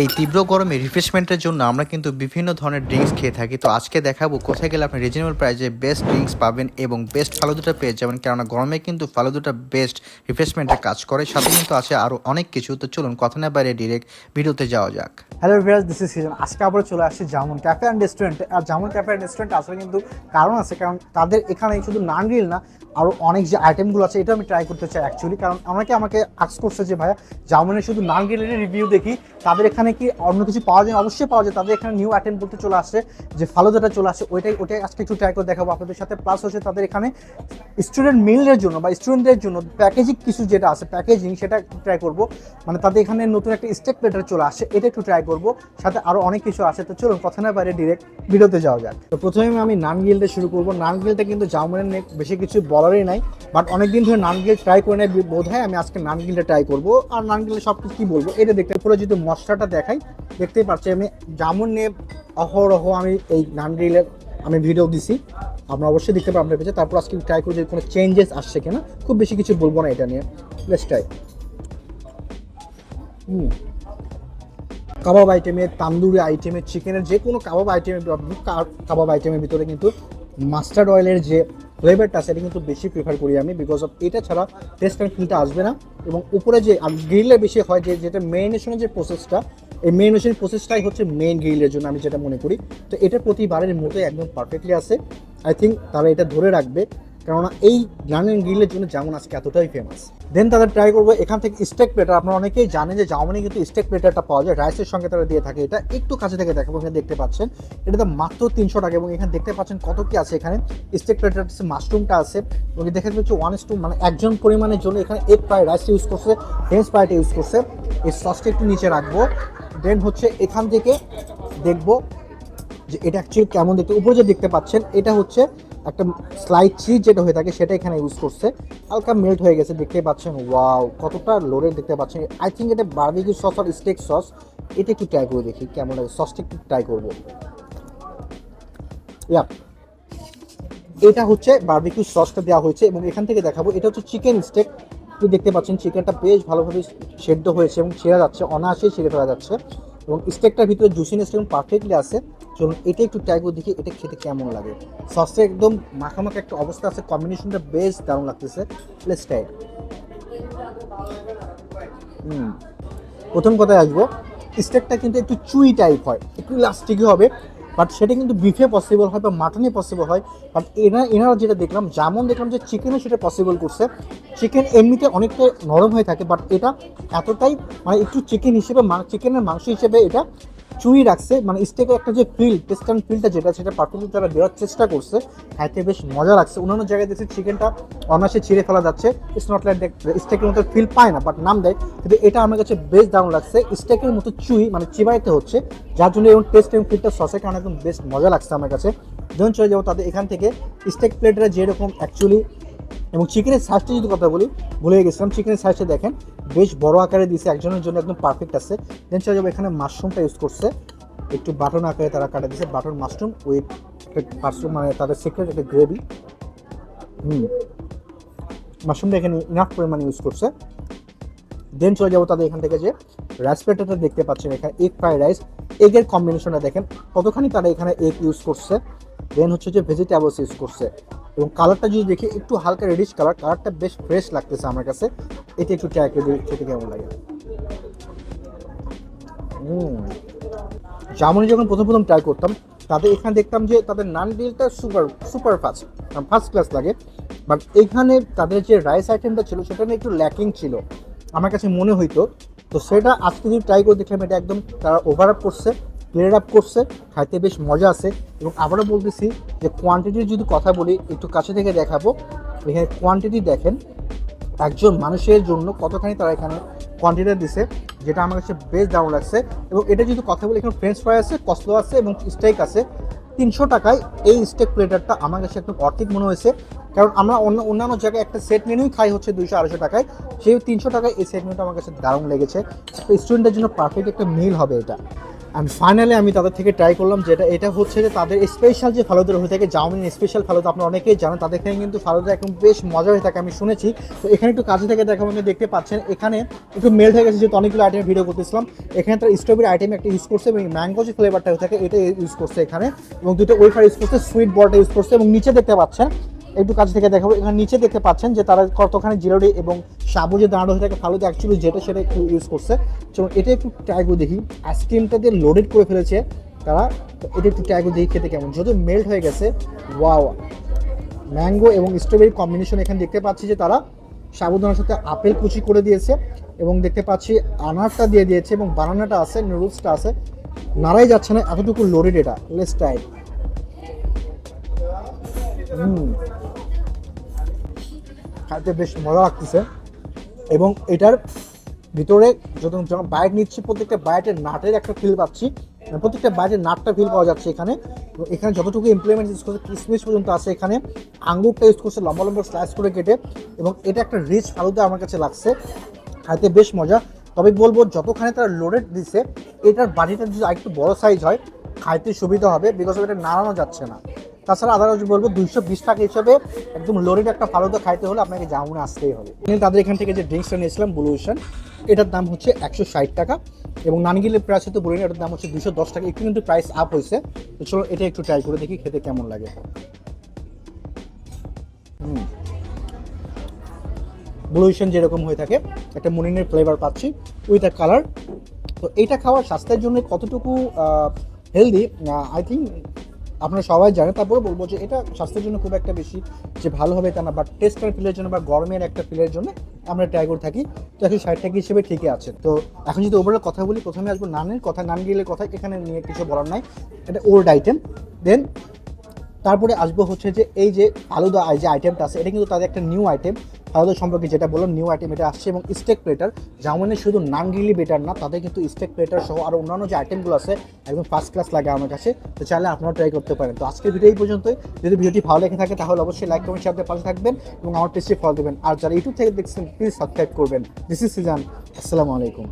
এই তীব্র গরমে রিফ্রেশমেন্টের জন্য আমরা কিন্তু বিভিন্ন ধরনের ড্রিঙ্কস খেয়ে থাকি। তো আজকে দেখাবো কোথায় গেলে আপনি রিজনেবল প্রাইসে বেস্ট ড্রিঙ্কস পাবেন এবং বেস্ট ফালুদুটা পেয়ে যাবেন, কেননা গরমে কিন্তু ফালুদুটা বেস্ট রিফ্রেশমেন্টের কাজ করে। সাথে কিন্তু আছে আরও অনেক কিছু। তো চলুন কথা না বাইরে ডিরেক্ট ভিডিওতে যাওয়া যাক। Hello viewers this is season আজকে আবার চলে আসছি জামুন ক্যাফে অ্যান্ড রেস্টুরেন্টে আর জামুন ক্যাফে অ্যান্ড রেস্টুরেন্ট আসলে কিন্তু কারণ আছে, কারণ তাদের এখানে শুধু নান গ্রিল না আরও অনেক যে আইটেমগুলো আছে এটা আমি ট্রাই করতে চাই অ্যাকচুয়ালি কারণ অনেকে আমাকে আক্স করছে যে, ভাইয়া জামুনের শুধু নান গ্রিলের রিভিউ দেখি, তাদের এখানে কি অন্য কিছু পাওয়া যায়? অবশ্যই পাওয়া যায়। তাদের এখানে নিউ আইটেম বলতে চলে আসছে, যে ফালুদাটা চলে আসে ওইটাই ওইটাই আজকে একটু ট্রাই করে দেখাবো আপনাদের সাথে। প্লাস হচ্ছে তাদের এখানে স্টুডেন্ট মিলের জন্য বা স্টুডেন্টদের জন্য প্যাকেজিং কিছু যেটা আছে প্যাকেজিং সেটা ট্রাই করব। মানে তাদের এখানে নতুন একটা স্টেক প্লেটার চলে আসে এটা একটু ট্রাই করব। সাথে আরও অনেক কিছু আছে। তো চলুন, কথা না বাইরে ডিরেক্ট ভিডিওতে যাওয়া যাক। তো প্রথমে আমি নান গিলটা শুরু করব। নান গিলটা কিন্তু জামুনের বেশি কিছু বলারই নাই। বাট অনেকদিন ধরে নান গিল ট্রাই করে নেই বোধ হয় আমি আজকে নান গিলটা ট্রাই করব। আর নান গিলে সব কিছু কী বলব, এটা দেখতে পুরো যদি মশলাটা দেখাই। দেখতেই পাচ্ছি আমি জামুন নিয়ে অহরহ আমি এই নান গ্রিলের আমি ভিডিও দিছি। আপনারা অবশ্যই দেখতে পাবেন আপনার তারপর আজকে ট্রাই করি যে কোনো চেঞ্জেস আসছে কিনা। খুব বেশি কিছু বলব না এটা নিয়ে। লেটস ট্রাই হুম। কাবাব আইটেমের তান্দুরি আইটেমের চিকেনের যে কোনো কাবাব আইটেমের কাবাব আইটেমের ভিতরে কিন্তু মাস্টার্ড অয়েলের যে ফ্লেভারটা সেটা কিন্তু বেশি প্রিফার করি আমি বিকজ অফ এটা ছাড়া টেস্ট অ্যান্ড ফিলটা আসবে না। এবং উপরে যে গ্রিলের বেশি হয় যে, যেটা মেরিনেশনের যে প্রসেসটা এই মেরিনেশন প্রসেসটাই হচ্ছে মেইন গ্রিলের জন্য আমি যেটা মনে করি। তো এটা প্রতিবারের মতো একদম পারফেক্টলি আসে আই থিঙ্ক তারা এটা ধরে রাখবে। কেননা এই রানের গ্রিলের জন্য যেমন আজকে এতটাই ফেমাস দেন তাদের ট্রাই করব, এখান থেকে স্টেক প্লেটার আপনারা অনেকেই জানেন যে জার্মানি কিন্তু স্টেক প্লেটারটা পাওয়া যায়। রাইসের সঙ্গে তারা দিয়ে থাকে, এটা একটু কাছে থেকে দেখাবো, এখানে দেখতে পাচ্ছেন। এটা তো মাত্র তিনশো টাকা এবং এখানে দেখতে পাচ্ছেন কত কি আছে এখানে। স্টেক প্লেটার আছে মাশরুমটা আছে। এবং দেখে পাচ্ছি ওয়ান টু মানে একজন পরিমাণের জন্য এখানে এগ ফ্রাই রাইস ইউজ করছে ফ্রেঞ্চ ফ্রাইটা ইউজ করছে। এই সসটা একটু নিচে রাখব। দেন হচ্ছে এখান থেকে দেখব যে এটা অ্যাকচুয়ালি কেমন দেখতে। উপরে যে দেখতে পাচ্ছেন, এটা হচ্ছে একটা স্লাইড চিজ যেটা হয়ে থাকে সেটা এখানে ইউজ করছে। হালকা মেল্ট হয়ে গেছে, দেখতে পাচ্ছেন ওয়াও কতটা লোরে দেখতে পাচ্ছেন। আই থিঙ্ক এটা বার্বিকিউ সস আর স্টেক সস এটা একটু ট্রাই করে দেখি কেমন লাগে। সসটা একটু ট্রাই করব। ইয়া এটা হচ্ছে বার্বিকিউ সসটা দেওয়া হয়েছে এবং এখান থেকে দেখাবো, এটা হচ্ছে চিকেন স্টেক আপনি দেখতে পাচ্ছেন চিকেনটা বেশ ভালোভাবে সেদ্ধ হয়েছে এবং ছেঁড়া যাচ্ছে, অনায়াসেই ছেড়ে ফেলা যাচ্ছে। এবং স্টেকটার ভিতরে জুসিনেস এবং পারফেক্টলি আছে। চলুন, এটা একটু করে দেখি এটা খেতে কেমন লাগে। সসটা একদম মাখামাখা একটা অবস্থা আছে কম্বিনেশনটা বেশ দারুণ লাগতেছে। প্লেস ট্রাই হুম। প্রথম কথায় আসব স্টেকটা কিন্তু একটু চুই টাইপ হয়, একটু ইলাস্টিকই হবে বাট সেটা কিন্তু বিফে পসিবল হয় বা মাটনে পসিবল হয়। বাট এনার এনারা যেটা দেখলাম, যেমন দেখলাম যে চিকেনে সেটা পসিবল করছে। চিকেন এমনিতে অনেকটা নরম হয়ে থাকে বাট এটা এতটাই মানে একটু চিকেন হিসেবে চিকেনের মাংস হিসেবে এটা চুই রাখছে মানে স্টেকের একটা যে ফিল অ্যান্ড ফিলটা যেটা, সেটা পারফেক্টলি তারা দেওয়ার চেষ্টা করছে, খাইতে বেশ মজা লাগছে। অন্যান্য জায়গায় দেখছি চিকেনটা অনায়াসে ছিঁড়ে ফেলা যাচ্ছে। ইটস নট লাইক স্টেকের মতো ফিল পায় না বাট নাম দেয়। কিন্তু এটা আমার কাছে বেশ দারুণ লাগছে। স্টেকের মতো চুই মানে চিবাইতে হচ্ছে, যার জন্য এবং টেস্ট এবং ফিলটা সসের কারণে একদম বেশ মজা লাগছে আমার কাছে। যখন চলে যাব তাদের এখান থেকে। স্টেক প্লেটরা যেরকম অ্যাকচুয়ালি এবং চিকেনের সাইজটা যদি কথা বলি, ভুলে গেছিলাম চিকেনের সাইজটা দেখেন। বেশ বড় আকারে দিয়েছে, একজনের জন্য একদম পারফেক্ট আছে। দেন চলে যাব, এখানে মাশরুমটা ইউজ করছে। একটু বাটন আকারে তারা কাটা দিয়েছে বাটন মাশরুম উইথ মাশরুম মানে তাদের সিক্রেট একটা গ্রেভি হুম। মাশরুমটা এখানে ইনাফ পরিমাণে ইউজ করছে। দেন চলে যাব তাদের এখান থেকে যে রাইস প্লেটারটা দেখতে পাচ্ছেন এখানে এগ ফ্রাইড রাইস এগের কম্বিনেশনটা দেখেন, কতখানি তারা এখানে এগ ইউজ করছে। দেন হচ্ছে যে ভেজিটেবলস ইউজ করছে। এবং কালারটা যদি দেখি, একটু হালকা রেডিশ কালার কালারটা বেশ ফ্রেশ লাগতেছে আমার কাছে। এটা একটু ট্রাই করে খেতে কেমন লাগে। হুম। জার্মানি যখন প্রথম প্রথম ট্রাই করতাম তাদের এখানে দেখতাম যে তাদের naan ডিলটা super super fast first class লাগে। বাট এখানে তাদের যে রাইস আইটেমটা ছিল, সেটা নিয়ে একটু ল্যাকিং ছিল। আমার কাছে মনে হইতো। তো সেটা আজকে যদি ট্রাই করে দেখলাম, এটা একদম তারা ওভার আপ করছে। ক্লিয়ার আপ করছে, খাইতে বেশ মজা আছে এবং আবারও বলতেছি যে কোয়ান্টিটির যদি কথা বলি, একটু কাছে থেকে দেখাবো। এখানে কোয়ান্টিটি দেখেন, একজন মানুষের জন্য কতখানি তারা এখানে কোয়ান্টিটি দিছে, যেটা আমার কাছে বেশ দারুণ লাগছে। এবং এটা যদি কথা বলি, এখানে ফ্রেঞ্চ ফ্রাই আছে কসলো আছে এবং স্টেক আছে। তিনশো টাকায় এই স্টেক প্লেটারটা আমার কাছে একদম অর্থিক মনে হয়েছে। কারণ আমরা অন্য অন্যান্য জায়গায় একটা সেট মেনুই খাই হচ্ছে দুইশো আড়াইশো টাকায়। সেই তিনশো টাকায় এই সেট মেনুটা আমার কাছে দারুণ লেগেছে। স্টুডেন্টের জন্য পারফেক্ট একটা মিল হবে এটা। আমি ফাইনালি আমি তাদের থেকে ট্রাই করলাম যেটা, এটা হচ্ছে যে তাদের স্পেশাল যে ফালুদা হয়ে থাকে জাউমিন স্পেশাল ফালুদা, আপনারা অনেকেই জানেন, তাদের এখানে কিন্তু ফালুদা একদম বেশ মজা হয়ে থাকে, আমি শুনেছি। তো এখানে একটু কাছে থেকে দেখা আপনি দেখতে পাচ্ছেন, এখানে একটু মেল্ট হয়ে গেছে যেহেতু অনেকগুলো আইটেম ভিডিও করতেছিলাম, এখানে তার স্ট্রবেরি আইটেম একটা ইউজ করছে এবং ম্যাঙ্গো যে ফ্লেভারটা হয়ে থাকে, এটা ইউজ করছে এখানে। এবং দুটো ওয়েফার ইউজ করছে সুইট বলটা ইউজ করছে এবং নিচে দেখতে পাচ্ছেন একটু কাছ থেকে দেখাবো। এখানে নিচে দেখতে পাচ্ছেন যে তারা কতখানি জিরোডি এবং সাবু যে দাঁড়ানো হয়ে থাকে ফালুদা অ্যাকচুয়ালি যেটা সেটা একটু ইউজ করছে। চলুন, এটা একটু ট্রাই দেখি। আইসক্রিমটা দিয়ে লোডেড করে ফেলেছে তারা। এটা একটু ট্রাই দেখি খেতে কেমন। যেহেতু মেল্ট হয়ে গেছে ওয়াও ম্যাঙ্গো এবং স্ট্রবেরি কম্বিনেশন এখানে দেখতে পাচ্ছি যে তারা সাবুদানার সাথে আপেল কুচি করে দিয়েছে এবং দেখতে পাচ্ছি আনারটা দিয়ে দিয়েছে এবং বানানাটা আছে নুডলসটা আছে। নাড়াই যাচ্ছে না, এতটুকু লোডেড এটা। লেস টাইট হুম। খাইতে বেশ মজা লাগতেছে। এবং এটার ভিতরে যখন যখন বাইট নিচ্ছি, প্রত্যেকটা বাইটের নাটের একটা ফিল পাচ্ছি। মানে প্রত্যেকটা বাইটের নাটটা ফিল পাওয়া যাচ্ছে এখানে। এবং এখানে যতটুকু ইমপ্লিমেন্ট ইউজ করছে, কিসমিস পর্যন্ত আছে এখানে। আঙ্গুরটা ইউজ করছে, লম্বা লম্বা স্লাইস করে কেটে। এবং এটা একটা রিচ ফালুদা আমার কাছে লাগছে। খাইতে বেশ মজা। তবে বলব, যতখানে তারা লোডেড দিছে, এটার বাড়িটা যদি আরেকটু বড় সাইজ হয়, খাইতে সুবিধা হবে। বিকজ এটা নাড়ানো যাচ্ছে না। তাছাড়া আদারওয়াইজ বলব, দুইশো বিশ টাকা হিসাবে একদম লোডেড একটা ফালুদা খাইতে হলে আপনাকে জামুনে আসতেই হবে। তাদের এখান থেকে যে ড্রিঙ্কসটা নিয়েছিলাম ব্লু ওশান এটার দাম হচ্ছে একশো ষাট টাকা এবং নানগিলের প্রাইস হয়তো বলিনি, এটার দাম হচ্ছে দুশো দশ টাকা। একটু কিন্তু প্রাইস আপ হয়েছে, তো চলো এটা একটু ট্রাই করে দেখি খেতে কেমন লাগে। হুম। ওশান যেরকম হয়ে থাকে, একটা মনিনের ফ্লেভার পাচ্ছি উইথ আ কালার তো এইটা খাওয়ার স্বাস্থ্যের জন্য কতটুকু হেলদি আই থিঙ্ক আপনারা সবাই জানেন, তারপরে বলব যে এটা স্বাস্থ্যের জন্য খুব একটা বেশি যে ভালো হবে তা না, বা টেস্টার ফিলের জন্য বা গরমের একটা ফিলের জন্য আমরা ট্রাই করে থাকি। তো একশো ষাট টাকা হিসেবে ঠিকই আছে। তো এখন যদি ওভারঅল কথা বলি, প্রথমে আসব নানের কথা। নান গিলের কথা এখানে নিয়ে কিছু বলার নাই। এটা ওল্ড আইটেম দেন তারপরে আসব হচ্ছে যে এই যে আলুদা যে আইটেমটা আছে, এটা কিন্তু তাদের একটা নিউ আইটেম আলাদা সম্পর্কে যেটা বললাম নিউ আইটেম এটা আসছে এবং স্টেক প্লেটার জামানের শুধু নান গিলি বেটার না, তাদের কিন্তু স্টেক প্লেটার সহ আর অন্যান্য যে আইটেমগুলো আছে, একদম ফার্স্ট ক্লাস লাগে আমার কাছে। তো চাইলে আপনারা ট্রাই করতে পারেন। তো আজকের ভিডিও এই পর্যন্তই। যদি ভিডিওটি ভালো লেগে থাকে, তাহলে অবশ্যই লাইক কমেন্ট শেয়ার পাশে থাকবেন এবং আমার পেজটি ফলো দেবেন। আর যারা ইউটিউব থেকে দেখছেন প্লিজ সাবস্ক্রাইব করবেন। দিস ইজ সিজান আসসালামু আলাইকুম